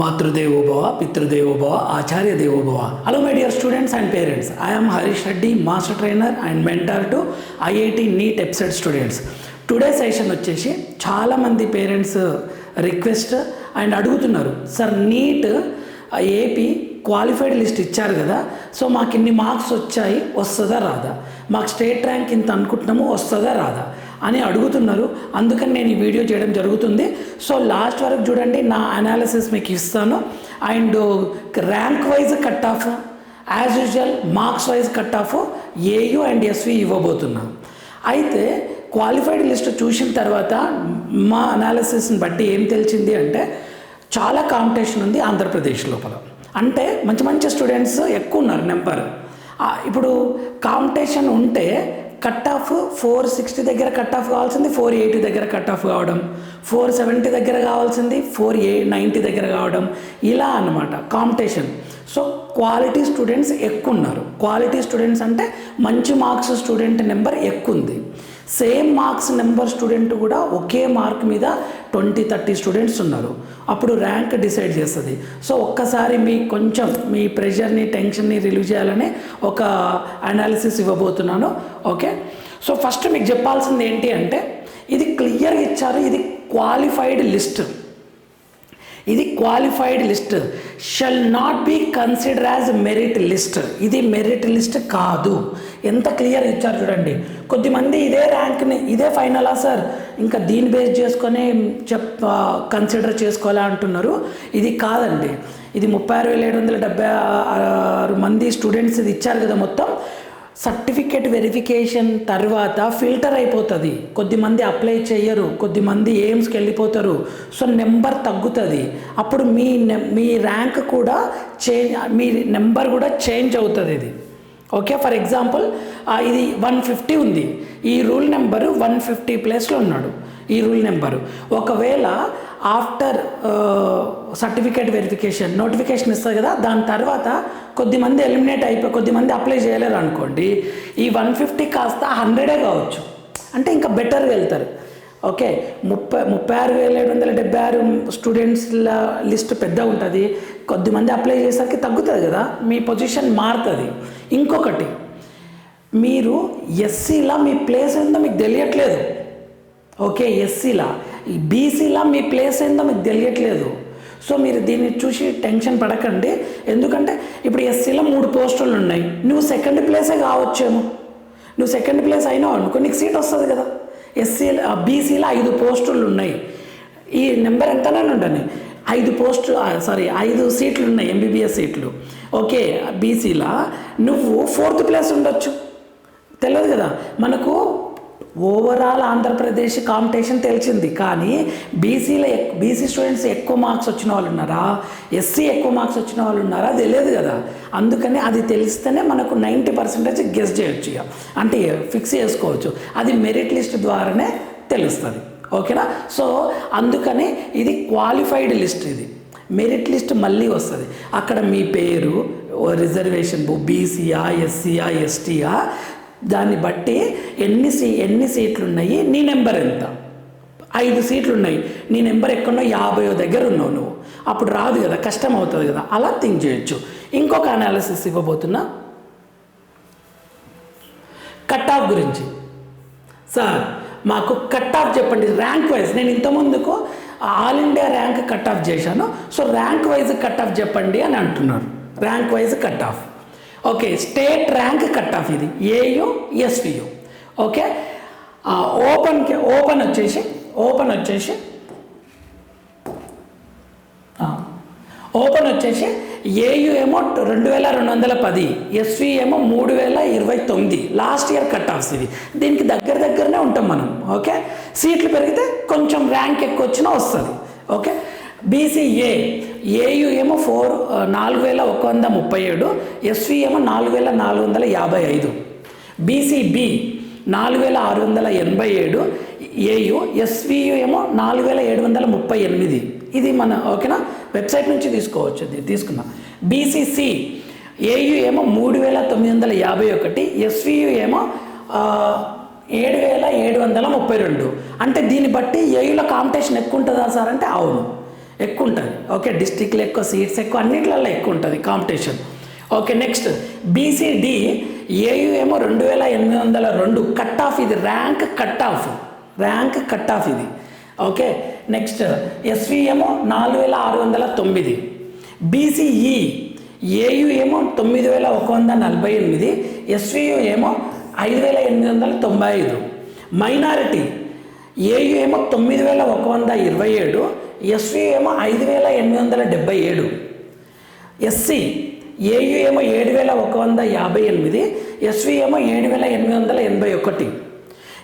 మాతృదేవోభవ పితృదేవోభవ ఆచార్య దేవోభవ hello my dear students and parents I'm Harish Reddy master trainer and mentor to IIT NEET EAPCET students today session వచ్చేసి చాలామంది parents request and అడుగుతున్నారు. Sir NEET AP qualified list ఇచ్చారు కదా so మాకు ఇన్ని మార్క్స్ వచ్చాయి వస్తుందా రాదా? మాకు స్టేట్ ర్యాంక్ ఇంత అనుకుంటున్నాము వస్తుందా రాదా? అని అడుగుతున్నారు. అందుకని నేను ఈ వీడియో చేయడం జరుగుతుంది. సో లాస్ట్ వరకు చూడండి నా అనాలిసిస్ మీకు ఇస్తాను. And rank wise cut off as usual marks wise cut off AU and SV ఇవ్వబోతున్నాను అయితే క్వాలిఫైడ్ లిస్ట్ చూసిన తర్వాత మా అనాలిసిస్ని బట్టి ఏం తెలిసింది అంటే చాలా కాంపిటీషన్ ఉంది ఆంధ్రప్రదేశ్ లోపల. అంటే మంచి మంచి స్టూడెంట్స్ ఎక్కువ ఉన్నారు నెంబర్ ఇప్పుడు కాంపిటీషన్ ఉంటే కట్ ఆఫ్ ఫోర్ సిక్స్టీ దగ్గర కట్ ఆఫ్ కావాల్సింది ఫోర్ ఎయిటీ దగ్గర కట్ ఆఫ్ కావడం. ఫోర్ సెవెంటీ దగ్గర కావాల్సింది ఫోర్ ఏ నైంటీ దగ్గర కావడం. ఇలా అన్నమాట కాంపిటీషన్. సో క్వాలిటీ స్టూడెంట్స్ ఎక్కువ ఉన్నారు క్వాలిటీ స్టూడెంట్స్ అంటే మంచి మార్క్స్ స్టూడెంట్ నెంబర్ ఎక్కువ ఉంది సేమ్ మార్క్స్ నెంబర్ స్టూడెంట్ కూడా ఒకే మార్క్ మీద ట్వంటీ థర్టీ స్టూడెంట్స్ ఉన్నారు. అప్పుడు ర్యాంక్ డిసైడ్ చేస్తుంది. సో ఒక్కసారి మీ కొంచెం మీ ప్రెషర్ని టెన్షన్ని రిలీవ్ చేయాలని ఒక అనాలిసిస్ ఇవ్వబోతున్నాను. ఓకే? సో ఫస్ట్ మీకు చెప్పాల్సింది ఏంటి అంటే ఇది క్లియర్గా ఇచ్చారు. ఇది క్వాలిఫైడ్ లిస్ట్. ఇది qualified list shall not be consider as merit list ఇది మెరిట్ లిస్ట్ కాదు. ఎంత క్లియర్ ఇచ్చారు చూడండి. కొద్దిమంది ఇదే ర్యాంక్ని ఇదే ఫైనలా సార్ ఇంకా దీన్ని బేస్ చేసుకొని చెప్ కన్సిడర్ చేసుకోవాలా అంటున్నారు. ఇది కాదండి. ఇది ముప్పై ఆరు వేల ఏడు వందల డెబ్బై ఆరు మంది స్టూడెంట్స్ ఇది ఇచ్చారు కదా మొత్తం. సర్టిఫికేట్ వెరిఫికేషన్ తర్వాత ఫిల్టర్ అయిపోతుంది. కొద్దిమంది అప్లై చేయరు కొద్దిమంది ఎయిమ్స్కి వెళ్ళిపోతారు. సో నెంబర్ తగ్గుతుంది. అప్పుడు మీ నె- మీ ర్యాంక్ కూడా చేంజ్ మీ నెంబర్ కూడా చేంజ్ అవుతుంది ఇది. ఓకే ఫర్ ఎగ్జాంపుల్ ఇది వన్ ఫిఫ్టీ ఉంది. ఈ రూల్ నెంబరు వన్ ఫిఫ్టీ ప్లేస్లో ఉన్నాడు. ఈ రూల్ నెంబరు. ఒకవేళ ఆఫ్టర్ సర్టిఫికేట్ వెరిఫికేషన్ నోటిఫికేషన్ ఇస్తుంది కదా దాని తర్వాత కొద్దిమంది ఎలిమినేట్ అయిపోయి కొద్దిమంది అప్లై చేయలేరు అనుకోండి ఈ వన్ ఫిఫ్టీ కాస్త హండ్రెడే కావచ్చు. అంటే ఇంకా బెటర్ వెళ్తారు. ఓకే ముప్పై ముప్పై ఆరు వేల ఏడు వందల డెబ్బై ఆరు స్టూడెంట్స్ల లిస్ట్ పెద్ద ఉంటుంది కొద్దిమంది అప్లై చేసరికి తగ్గుతుంది కదా మీ పొజిషన్ మారుతుంది. ఇంకొకటి మీరు ఎస్సీలా మీ ప్లేస్ ఏందో మీకు తెలియట్లేదు. ఓకే ఎస్సీలా? ఈ బీసీలా మీ ప్లేస్ ఏందో మీకు తెలియట్లేదు. సో మీరు దీన్ని చూసి టెన్షన్ పడకండి. ఎందుకంటే ఇప్పుడు ఎస్సీలో మూడు పోస్టులు ఉన్నాయి. నువ్వు సెకండ్ ప్లేసే కావచ్చేమో. నువ్వు సెకండ్ ప్లేస్ అయినావు అనుకో నీకు సీట్ వస్తుంది కదా. ఎస్సీ బీసీలో ఐదు పోస్టులు ఉన్నాయి. ఈ నెంబర్ ఎంతనే ఉండని ఐదు పోస్టు సారీ ఐదు సీట్లు ఉన్నాయి ఎంబీబీఎస్ సీట్లు. ఓకే బీసీలో. నువ్వు ఫోర్త్ ప్లేస్ ఉండొచ్చు. తెలియదు కదా. మనకు ఓవరాల్ ఆంధ్రప్రదేశ్ కాంపిటీషన్ తెలిసింది కానీ బీసీలో బీసీ స్టూడెంట్స్ ఎక్కువ మార్క్స్ వచ్చిన వాళ్ళు ఉన్నారా? ఎస్సీ ఎక్కువ మార్క్స్ వచ్చిన వాళ్ళు ఉన్నారా? తెలియదు కదా. అందుకని అది తెలిస్తేనే మనకు నైంటీ పర్సెంటేజ్ గెస్ చేయొచ్చు ఇక. అంటే ఫిక్స్ చేసుకోవచ్చు. అది మెరిట్ లిస్ట్ ద్వారానే తెలుస్తుంది. ఓకేనా? సో అందుకని ఇది క్వాలిఫైడ్ లిస్ట్ ఇది. మెరిట్ లిస్ట్ మళ్ళీ వస్తుంది. అక్కడ మీ పేరు రిజర్వేషన్ బీసీయా ఎస్సీయా ఎస్టీయా దాన్ని బట్టి ఎన్ని సీ ఎన్ని సీట్లు ఉన్నాయి నీ నెంబర్ ఎంత? ఐదు సీట్లు ఉన్నాయి నీ నెంబర్ ఎక్కడో యాభై దగ్గర ఉన్నావు నువ్వు. అప్పుడు రాదు కదా కష్టం అవుతుంది కదా. అలా థింక్ చేయొచ్చు. ఇంకొక అనాలిసిస్ ఇవ్వబోతున్నా. కట్ ఆఫ్ గురించి. సార్ మాకు కట్ ఆఫ్ చెప్పండి. ర్యాంక్ వైజ్ నేను ఇంతకుముందుకు all India rank cut off చేశాను. So rank wise cut off చెప్పండి అని అంటున్నారు. Rank wise cut off okay state rank cut off ఇది. ఏయు ఎస్వియు ఓకే ఓపెన్కి ఓపెన్ వచ్చేసి ఓపెన్ వచ్చేసి ఓపెన్ వచ్చేసి ఏయు ఏమో రెండు వేల రెండు వందల పది ఎస్వి ఏమో మూడు వేల ఇరవై తొమ్మిది. లాస్ట్ ఇయర్ కట్ ఆఫ్స్ ఇది. దీనికి దగ్గర దగ్గరనే ఉంటాం మనం. ఓకే సీట్లు పెరిగితే కొంచెం ర్యాంక్ ఎక్కువ వచ్చినా వస్తుంది. ఓకే బీసీఏ ఏయు ఏమో ఫోర్ నాలుగు వేల ఒక వంద ముప్పై ఏడు. ఎస్వి ఏమో నాలుగు వేల నాలుగు వందల యాభై ఐదు. బీసీబి నాలుగు వేల ఆరు వందల ఎనభై ఏడు. ఏయు ఎస్వియు ఏమో నాలుగు వేల ఏడు వందల ముప్పై ఎనిమిది. ఇది మన ఓకేనా? వెబ్సైట్ నుంచి తీసుకోవచ్చు ఇది తీసుకున్నాం. బీసీసి ఏయు ఏమో మూడు వేల తొమ్మిది వందల యాభై ఒకటి. ఎస్వియు ఏమో ఏడు వేల ఏడు వందల ముప్పై రెండు. అంటే దీన్ని బట్టి ఏయుల కాంపిటీషన్ ఎక్కువ ఉంటుందా సార్? అంటే అవును. ఎక్కువ ఉంటుంది ఓకే డిస్టిక్లో ఎక్కువ సీట్స్ ఎక్కువ అన్నిట్లలో ఎక్కువ ఉంటుంది competition. Okay next BCD AU ఏమో రెండు వేల ఎనిమిది వందల రెండు కట్ ఆఫ్ ఇది rank cut off rank cut off ఇది. ఓకే నెక్స్ట్ ఎస్వి ఏమో నాలుగు వేల ఆరు వందల తొమ్మిది బీసీఈ ఏయు ఏమో తొమ్మిది వేల ఒక వంద నలభై ఎనిమిది ఎస్వియు ఏమో ఐదు వేల ఎనిమిది వందల తొంభై ఐదు మైనారిటీ ఏయు ఏమో తొమ్మిది వేల ఒక వంద ఇరవై ఏడు ఎస్వి ఏమో ఐదు వేల ఎనిమిది వందల డెబ్బై ఏడు. ఎస్సీ ఏయు ఏమో ఏడు వేల ఒక వంద యాభై ఎనిమిది. ఎస్వి ఏమో ఏడు వేల ఎనిమిది వందల ఎనభై ఒకటి.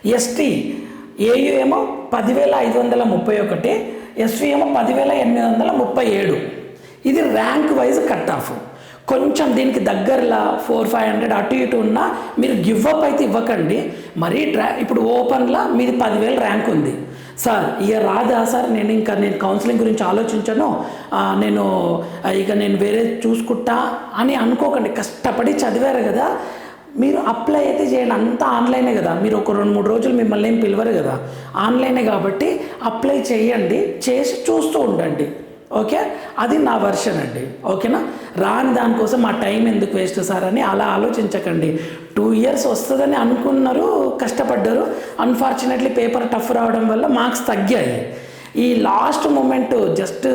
ఎస్టీ ఏయు ఏమో పదివేల ఐదు వందల ముప్పై ఒకటి. ఎస్వి ఏమో పదివేల ఎనిమిది వందల ముప్పై ఏడు. ఇది ర్యాంక్ వైజ్ కట్ ఆఫ్. కొంచెం దీనికి దగ్గరలా ఫోర్ ఫైవ్ హండ్రెడ్ అటు ఇటు ఉన్నా మీరు గివ్ అప్ అయితే ఇవ్వకండి. మరీ డ్రా ఇప్పుడు ఓపెన్లా మీది పదివేల ర్యాంక్ ఉంది. సార్ ఇక రాదా సార్ నేను ఇంకా నేను కౌన్సిలింగ్ గురించి ఆలోచించను. నేను ఇక నేను వేరే చూసుకుంటా అని అనుకోకండి. కష్టపడి చదివారు కదా. మీరు అప్లై అయితే చేయండి. అంతా ఆన్లైనే కదా. మీరు ఒక రెండు మూడు రోజులు మిమ్మల్ని ఏం పిలవరు కదా. ఆన్లైనే కాబట్టి అప్లై చేయండి. చేసి చూస్తూ ఉండండి. ఓకే? అది నా వర్షన్ అండి. ఓకేనా? రాని దానికోసం మా టైం ఎందుకు వేస్ట్ సార్ అని అలా ఆలోచించకండి. టూ ఇయర్స్ వస్తుందని అనుకున్నారు కష్టపడ్డారు. అన్ఫార్చునేట్లీ పేపర్ టఫ్ రావడం వల్ల మార్క్స్ తగ్గాయి. ఈ లాస్ట్ మూమెంట్ జస్ట్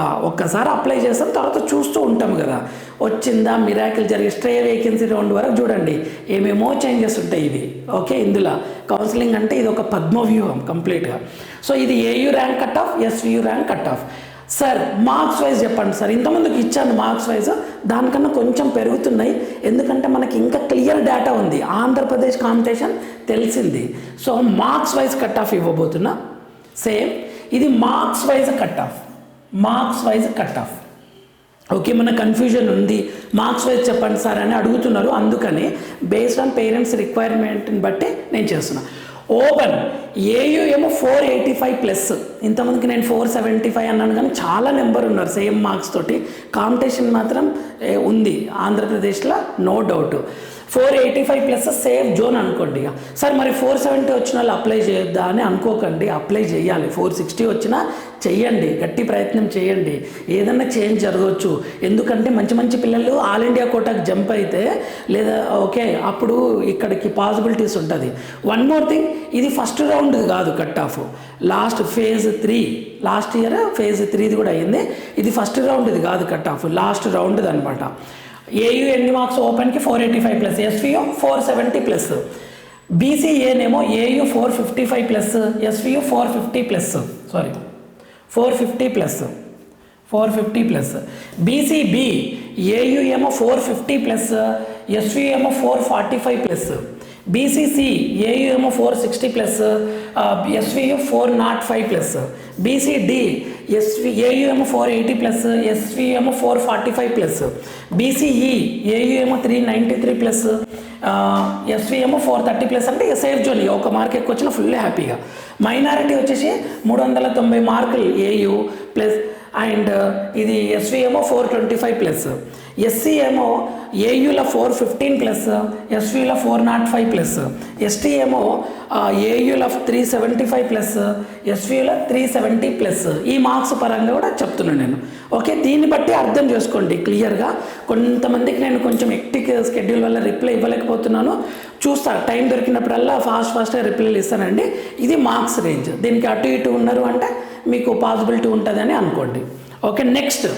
ఒక్కసారి అప్లై చేస్తాం తర్వాత చూస్తూ ఉంటాం కదా. వచ్చిందా మిరాకిల్ జరిగి స్ట్రే వేకెన్సీ రౌండ్ వరకు చూడండి. ఏమేమో చేంజెస్ ఉంటాయి ఇవి. ఓకే? ఇందులో కౌన్సిలింగ్ అంటే ఇది ఒక పద్మవ్యూహం కంప్లీట్గా సో ఇది AU rank cut off SVU rank cut off sir marks wise చెప్పండి సార్. ఇంతమందికి ఇచ్చాను మార్క్స్ వైజ్. దానికన్నా కొంచెం పెరుగుతున్నాయి. ఎందుకంటే మనకి ఇంకా క్లియర్ డేటా ఉంది. ఆంధ్రప్రదేశ్ కాంపిటీషన్ తెలిసింది. So marks wise cut off ఇవ్వబోతున్నా. Same. ఇది marks wise cut off. Marks wise cut off. Okay మన కన్ఫ్యూజన్ ఉంది. మార్క్స్ వైజ్ చెప్పండి సార్ అని అడుగుతున్నారు. అందుకని బేస్డ్ ఆన్ పేరెంట్స్ రిక్వైర్మెంట్ని బట్టి నేను చేస్తున్నాను ఓపెన్. ఏయు ఏమో ఫోర్ ఎయిటీ ఫైవ్ ప్లస్ ఇంతమందికి నేను ఫోర్ సెవెంటీ ఫైవ్ అన్నాను కానీ చాలా నెంబర్ ఉన్నారు సేమ్ మార్క్స్ తోటి. కాంపిటీషన్ మాత్రం ఉంది. ఆంధ్రప్రదేశ్లో no doubt four eighty five plus safe zone అనుకోండి ఇక. సార్ మరి ఫోర్ సెవెంటీ వచ్చిన వాళ్ళు అప్లై చేయొద్దా అని అనుకోకండి. అప్లై చేయాలి. ఫోర్ సిక్స్టీ వచ్చినా చెయ్యండి. గట్టి ప్రయత్నం చేయండి ఏదన్నా చేంజ్ జరగవచ్చు. ఎందుకంటే మంచి మంచి పిల్లలు ఆల్ ఇండియా కోటాకి జంప్ అయితే లేదా ఓకే అప్పుడు ఇక్కడికి పాసిబిలిటీస్ ఉంటుంది. వన్ మోర్ థింగ్ ఇది ఫస్ట్ రౌండ్ కాదు cut off. Last phase three last year phase త్రీది కూడా అయింది ఇది ఫస్ట్ రౌండ్ ఇది కాదు కట్ ఆఫ్. లాస్ట్ రౌండ్ది అనమాట ఏయు ఎన్ని marks ఓపెన్కి four eighty five plus SVU four seventy plus బీసీఏనేమో AU four fifty five plus SVU four fifty plus sorry four fifty plus four fifty plus BCB AU ఏమో four fifty plus SV ఏమో four forty five plus BCC AUM four sixty plus SVU four nought five plus BCD SV ఏయుఎమ్ four eighty plus SVM four forty five plus BCE ఏయుఎమ్ three ninety three plus ఎస్విఎం four thirty plus అంటే ఇక safe zone ఒక mark ఎక్కువ వచ్చిన full హ్యాపీగా minority వచ్చేసి మూడు వందల తొంభై మార్కులు ఏయు ప్లస్ అండ్ ఇది SVM four twenty five plus SC ఏమో ఏయుల four fifteen plus ఎస్వీల four nought five plus ST ఏమో ఏయుల త్రీ సెవెంటీ ఫైవ్ ప్లస్ ఎస్వీల త్రీ సెవెంటీ ప్లస్. ఈ మార్క్స్ పరంగా కూడా చెప్తున్నాను నేను. ఓకే దీన్ని బట్టి అర్థం చేసుకోండి క్లియర్గా. కొంతమందికి నేను కొంచెం ఎక్టిక్ స్కెడ్యూల్ వల్ల రిప్లై ఇవ్వలేకపోతున్నాను. చూస్తా టైం దొరికినప్పుడల్లా ఫాస్ట్ ఫాస్ట్గా రిప్లైలు ఇస్తానండి. ఇది మార్క్స్ రేంజ్. దీనికి అటు ఇటు ఉన్నారు అంటే మీకు పాసిబిలిటీ ఉంటుందని అనుకోండి. Okay next.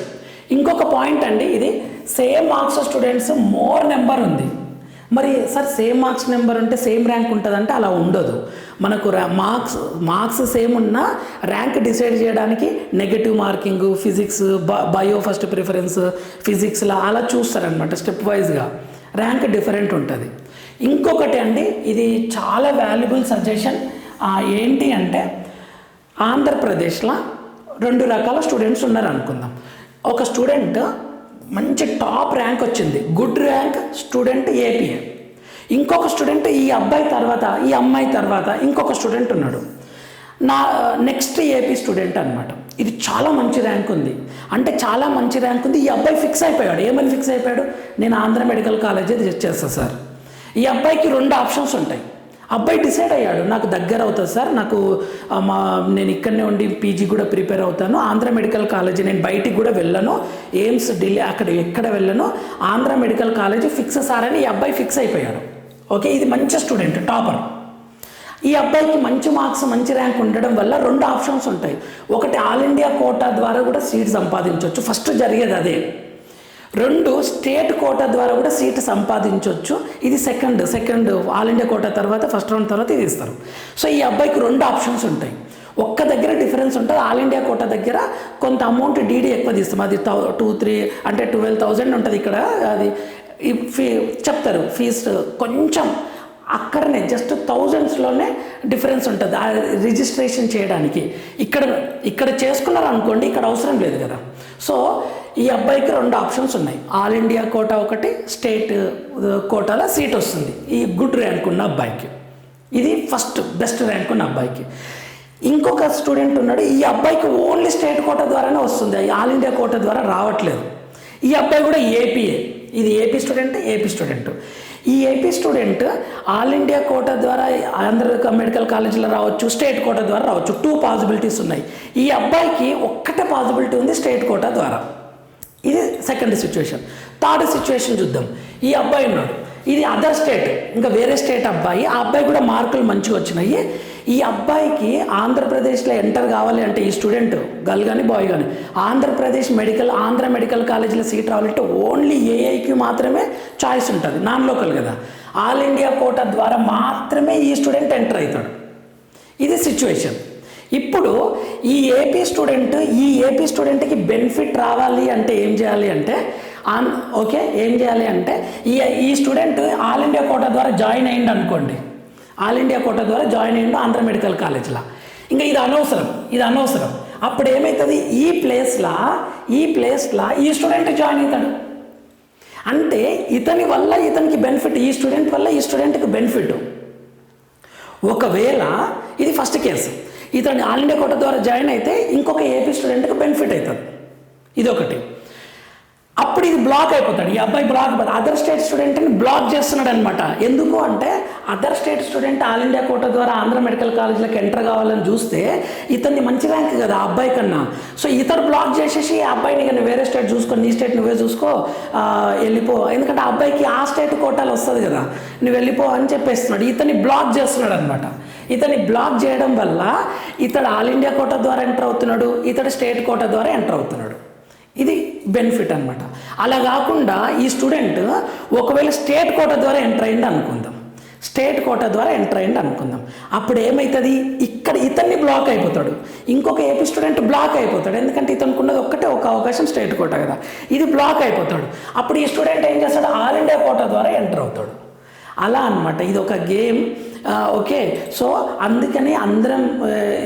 ఇంకొక పాయింట్ అండి ఇది. Same marks students more number ఉంది. మరి సార్ సేమ్ మార్క్స్ నెంబర్ ఉంటే సేమ్ ర్యాంక్ ఉంటుందంటే అలా ఉండదు. మనకు మార్క్స్ మార్క్స్ సేమ్ ఉన్నా ర్యాంక్ డిసైడ్ చేయడానికి negative marking physics bio first preference ఫిజిక్స్లో అలా చూస్తారనమాట స్టెప్ వైజ్గా ర్యాంక్ డిఫరెంట్ ఉంటుంది. ఇంకొకటి అండి ఇది చాలా వాల్యుబుల్ సజెషన్ ఏంటి అంటే ఆంధ్రప్రదేశ్లో రెండు రకాల స్టూడెంట్స్ ఉన్నారు అనుకుందాం ఒక స్టూడెంట్ మంచి టాప్ ర్యాంక్ వచ్చింది. గుడ్ ర్యాంక్ స్టూడెంట్ ఏపీఏ ఇంకొక స్టూడెంట్ ఈ అబ్బాయి తర్వాత ఈ అమ్మాయి తర్వాత ఇంకొక స్టూడెంట్ ఉన్నాడు. నా నెక్స్ట్ ఏపీ స్టూడెంట్ అనమాట ఇది చాలా మంచి ర్యాంక్ ఉంది. అంటే చాలా మంచి ర్యాంక్ ఉంది. ఈ అబ్బాయి ఫిక్స్ అయిపోయాడు. ఏమని ఫిక్స్ అయిపోయాడు? నేను ఆంధ్ర మెడికల్ కాలేజీ చేస్తా సార్. ఈ అబ్బాయికి రెండు ఆప్షన్స్ ఉంటాయి. అబ్బాయి డిసైడ్ అయ్యాడు. నాకు దగ్గర అవుతుంది సార్. నాకు మా నేను ఇక్కడనే ఉండి పీజీ కూడా ప్రిపేర్ అవుతాను. ఆంధ్ర మెడికల్ కాలేజీ నేను బయటికి కూడా వెళ్ళను. ఎయిమ్స్ ఢిల్లీ అక్కడ ఎక్కడ వెళ్ళను. Andhra medical college fix sir అని ఈ అబ్బాయి ఫిక్స్ అయిపోయాడు. ఓకే? ఇది మంచి స్టూడెంట్ టాపర్. ఈ అబ్బాయికి మంచి మార్క్స్ మంచి ర్యాంక్ ఉండడం వల్ల రెండు ఆప్షన్స్ ఉంటాయి. ఒకటి ఆల్ ఇండియా కోటా ద్వారా కూడా సీట్ సంపాదించవచ్చు ఫస్ట్ జరిగేది అదే. రెండు స్టేట్ కోటా ద్వారా కూడా సీట్ సంపాదించవచ్చు ఇది second second all India quota తర్వాత ఫస్ట్ రౌండ్ తర్వాత ఇది ఇస్తారు. సో ఈ అబ్బాయికి రెండు ఆప్షన్స్ ఉంటాయి. ఒక్క దగ్గర డిఫరెన్స్ ఉంటుంది ఆల్ ఇండియా కోటా దగ్గర కొంత అమౌంట్ డీడీ ఎక్కువ తీస్తాం. అది టూ త్రీ అంటే ట్వెల్వ్ థౌజండ్ ఉంటుంది ఇక్కడ. అది ఫీ చెప్తారు ఫీజు కొంచెం అక్కడనే జస్ట్ థౌజండ్స్లోనే డిఫరెన్స్ ఉంటుంది. ఆ రిజిస్ట్రేషన్ చేయడానికి. ఇక్కడ ఇక్కడ చేసుకున్నారనుకోండి ఇక్కడ అవసరం లేదు కదా. సో ఈ అబ్బాయికి రెండు ఆప్షన్స్ ఉన్నాయి. ఆల్ ఇండియా కోటా ఒకటి స్టేట్ కోటాలో సీట్ వస్తుంది. ఈ గుడ్ ర్యాంక్ ఉన్న అబ్బాయికి. ఇది ఫస్ట్ బెస్ట్ ర్యాంక్ ఉన్న అబ్బాయికి. ఇంకొక స్టూడెంట్ ఉన్నాడు ఈ అబ్బాయికి ఓన్లీ స్టేట్ కోట ద్వారానే వస్తుంది. ఆల్ ఇండియా కోట ద్వారా రావట్లేదు. ఈ అబ్బాయి కూడా ఏపీఏ ఇది ఏపీ స్టూడెంట్ ఏపీ స్టూడెంట్ ఈ AP student all India quota ద్వారా ఆంధ్ర మెడికల్ కాలేజీలో రావచ్చు స్టేట్ కోట ద్వారా రావచ్చు. టూ పాసిబిలిటీస్ ఉన్నాయి. ఈ అబ్బాయికి ఒక్కటే పాసిబిలిటీ ఉంది స్టేట్ కోటా ద్వారా. ఇది సెకండ్ సిచ్యువేషన్ థర్డ్ సిచ్యువేషన్ చూద్దాం. ఈ అబ్బాయి ఉన్నాడు. ఇది అదర్ స్టేట్ ఇంకా వేరే స్టేట్ అబ్బాయి. ఆ అబ్బాయి కూడా మార్కులు మంచిగా వచ్చినాయి. ఈ అబ్బాయికి ఆంధ్రప్రదేశ్లో ఎంటర్ కావాలి అంటే ఈ స్టూడెంట్ గర్ల్ కానీ బాయ్ కానీ ఆంధ్రప్రదేశ్ మెడికల్ ఆంధ్ర మెడికల్ కాలేజీలో సీట్ రావాలంటే ఓన్లీ ఏఐకి మాత్రమే చాయిస్ ఉంటుంది నాన్ లోకల్ కదా. ఆల్ ఇండియా కోటా ద్వారా మాత్రమే ఈ స్టూడెంట్ ఎంటర్ అవుతాడు. ఇది సిచ్యువేషన్ ఇప్పుడు ఈ ఏపీ స్టూడెంట్ ఈ ఏపీ స్టూడెంట్కి బెనిఫిట్ రావాలి అంటే ఏం చేయాలి అంటే ఆన్ ఓకే ఏం చేయాలి అంటే ఈ ఈ స్టూడెంట్ ఆల్ ఇండియా కోటా ద్వారా జాయిన్ అయ్యిండు అనుకోండి ఆల్ ఇండియా కోటా ద్వారా జాయిన్ అయ్యిండు ఆంధ్ర మెడికల్ కాలేజ్లో. ఇంకా ఇది అనవసరం ఇది అనవసరం. అప్పుడు ఏమవుతుంది ఈ ప్లేస్లో ఈ ప్లేస్లో ఈ స్టూడెంట్ జాయిన్ అవుతాడు. అంటే ఇతని వల్ల ఇతనికి బెనిఫిట్ ఈ స్టూడెంట్ వల్ల ఈ స్టూడెంట్కి బెనిఫిట్. ఒకవేళ ఇది ఫస్ట్ కేసు. ఇతను ఆల్ ఇండియా కోట ద్వారా జాయిన్ అయితే ఇంకొక ఏపీ స్టూడెంట్కి బెనిఫిట్ అవుతుంది. ఇది ఒకటి అప్పుడు ఇది బ్లాక్ అయిపోతాడు. ఈ అబ్బాయి బ్లాక్ అదర్ స్టేట్ స్టూడెంట్ని బ్లాక్ చేస్తున్నాడు అనమాట ఎందుకు అంటే other state student all India quota ద్వారా ఆంధ్ర మెడికల్ కాలేజ్లోకి ఎంటర్ కావాలని చూస్తే ఇతన్ని మంచి ర్యాంక్ కదా ఆ అబ్బాయి కన్నా. సో ఇతరు బ్లాక్ చేసేసి ఆ అబ్బాయిని కానీ వేరే స్టేట్ చూసుకో నీ స్టేట్ నువ్వే చూసుకో వెళ్ళిపో. ఎందుకంటే ఆ అబ్బాయికి ఆ స్టేట్ కోటాలు వస్తుంది కదా. నువ్వు వెళ్ళిపో అని చెప్పేస్తున్నాడు. ఇతన్ని బ్లాక్ చేస్తున్నాడు అనమాట ఇతని బ్లాక్ చేయడం వల్ల ఇతడు ఆల్ ఇండియా కోట ద్వారా ఎంటర్ అవుతున్నాడు. ఇతడు స్టేట్ కోట ద్వారా ఎంటర్ అవుతున్నాడు. ఇది బెనిఫిట్ అనమాట అలా కాకుండా ఈ స్టూడెంట్ ఒకవేళ స్టేట్ కోట ద్వారా ఎంటర్ అయ్యింది అనుకుందాం. స్టేట్ కోట ద్వారా ఎంటర్ అయ్యింది అనుకుందాం. అప్పుడు ఏమవుతుంది ఇక్కడ ఇతన్ని బ్లాక్ అయిపోతాడు. ఇంకొక ఏపీ స్టూడెంట్ బ్లాక్ అయిపోతాడు. ఎందుకంటే ఇతనికి ఉన్నది ఒక్కటే ఒక అవకాశం స్టేట్ కోట కదా. ఇది బ్లాక్ అయిపోతాడు. అప్పుడు ఈ స్టూడెంట్ ఏం చేస్తాడు? ఆల్ ఇండియా కోట ద్వారా ఎంటర్ అవుతాడు. అలా అనమాట ఇది ఒక గేమ్ ఓకే. సో అందుకని అందరం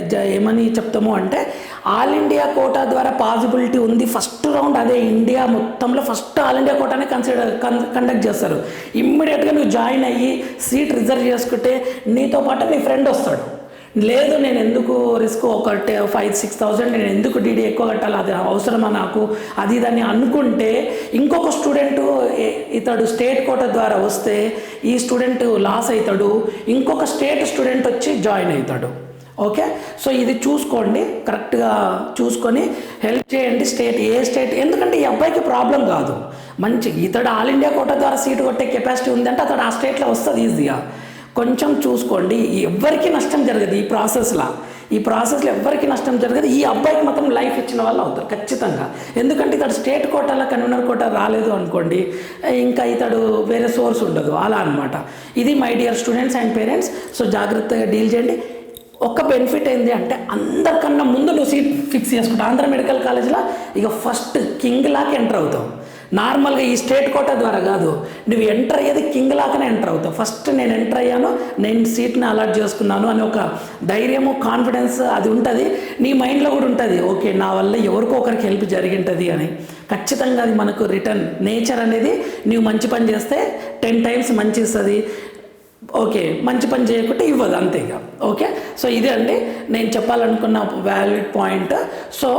జ- ఏమని చెప్తాము అంటే ఆల్ ఇండియా కోటా ద్వారా పాసిబిలిటీ ఉంది. ఫస్ట్ రౌండ్ అదే ఇండియా మొత్తంలో ఫస్ట్ ఆల్ ఇండియా కోటానే కన్సిడర్ కండక్ట్ చేస్తారు. ఇమ్మీడియట్గా నువ్వు జాయిన్ అయ్యి సీట్ రిజర్వ్ చేసుకుంటే నీతో పాటు నీ ఫ్రెండ్ వస్తాడు. లేదు నేను ఎందుకు రిస్క్ ఒక ఫైవ్ సిక్స్ థౌజండ్ నేను ఎందుకు డీడీ ఎక్కువ కట్టాలి? అది అవసరమా నాకు? అది దాన్ని అనుకుంటే ఇంకొక స్టూడెంట్ ఇతడు స్టేట్ కోట ద్వారా వస్తే ఈ స్టూడెంట్ లాస్ అవుతాడు ఇంకొక స్టేట్ స్టూడెంట్ వచ్చి జాయిన్ అవుతాడు ఓకే సో ఇది చూసుకోండి. కరెక్ట్గా చూసుకొని హెల్ప్ చేయండి స్టేట్ ఏ స్టేట్ ఎందుకంటే ఈ అబ్బాయికి ప్రాబ్లం కాదు. మంచి ఇతడు ఆల్ ఇండియా కోట ద్వారా సీటు కొట్టే కెపాసిటీ ఉందంటే అతడు ఆ స్టేట్లో వస్తుంది ఈజీగా కొంచెం చూసుకోండి. ఎవ్వరికి నష్టం జరగదు ఈ ప్రాసెస్లో. ఈ ప్రాసెస్లో ఎవ్వరికి నష్టం జరగదు. ఈ అబ్బాయికి మాత్రం లైఫ్ ఇచ్చిన వాళ్ళు అవుతారు ఖచ్చితంగా. ఎందుకంటే ఇతడు స్టేట్ కోటాలో కన్వీనర్ కోట రాలేదు అనుకోండి ఇంకా ఇతడు వేరే సోర్స్ ఉండదు. అలా అనమాట ఇది my dear students and parents. So జాగ్రత్తగా డీల్ చేయండి. ఒక్క బెనిఫిట్ ఏంటి అంటే అందరికన్నా ముందు నువ్వు సీట్ ఫిక్స్ చేసుకుంటావు ఆంధ్ర మెడికల్ కాలేజ్లో ఇక ఫస్ట్ కింగ్ లాగా ఎంటర్ అవుతావు నార్మల్గా ఈ స్టేట్ కోట ద్వారా కాదు నువ్వు ఎంటర్ అయ్యేది కింగ్ లాగానే ఎంటర్ అవుతావు. ఫస్ట్ నేను ఎంటర్ అయ్యాను నేను సీట్ని అలాట్ చేసుకున్నాను అని ఒక ధైర్యము కాన్ఫిడెన్స్ అది ఉంటుంది. నీ మైండ్లో కూడా ఉంటుంది. ఓకే నా వల్ల ఎవరికో ఒకరికి హెల్ప్ జరిగింటుంది అని. ఖచ్చితంగా అది మనకు రిటర్న్ నేచర్ అనేది నువ్వు మంచి పని చేస్తే టెన్ టైమ్స్ మంచి ఇస్తుంది. ఓకే మంచి పని చేయకుంటే ఇవ్వదు అంతే ఇక. ఓకే సో ఇదే అండి. నేను చెప్పాలనుకున్న valid point so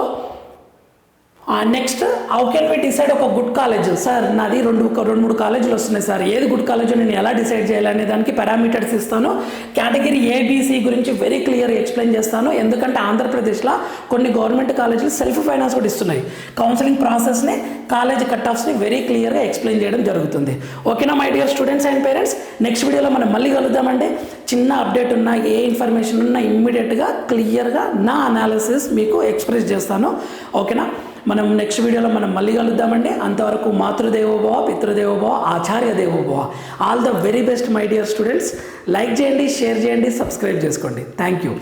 next how can we decide ఒక గుడ్ కాలేజ్ సార్ నాది రెండు రెండు మూడు కాలేజీలు వస్తున్నాయి సార్ ఏది గుడ్ కాలేజ్ నేను ఎలా డిసైడ్ చేయాలనే దానికి పారామీటర్స్ ఇస్తాను. కేటగిరీ ఏబీసీ గురించి వెరీ క్లియర్ ఎక్స్ప్లెయిన్ చేస్తాను. ఎందుకంటే ఆంధ్రప్రదేశ్లో కొన్ని గవర్నమెంట్ కాలేజీలు సెల్ఫ్ ఫైనాన్స్ కూడా ఇస్తున్నాయి. కౌన్సిలింగ్ ప్రాసెస్ని కాలేజ్ కట్ ఆఫ్స్ని వెరీ క్లియర్గా ఎక్స్ప్లెయిన్ చేయడం జరుగుతుంది. ఓకేనా my dear students and parents next వీడియోలో మనం మళ్ళీ కలుద్దామండి. చిన్న అప్డేట్ ఉన్నా ఏ ఇన్ఫర్మేషన్ ఉన్నా ఇమ్మీడియట్గా క్లియర్గా నా అనాలిసిస్ మీకు ఎక్స్ప్రెస్ చేస్తాను. ఓకేనా మనం నెక్స్ట్ వీడియోలో మనం మళ్ళీ కలుద్దామండి. అంతవరకు మాతృదేవోభవ పితృదేవోభవ ఆచార్య దేవోభవ. All the very best my dear students like చేయండి షేర్ చేయండి సబ్స్క్రైబ్ చేసుకోండి. Thank you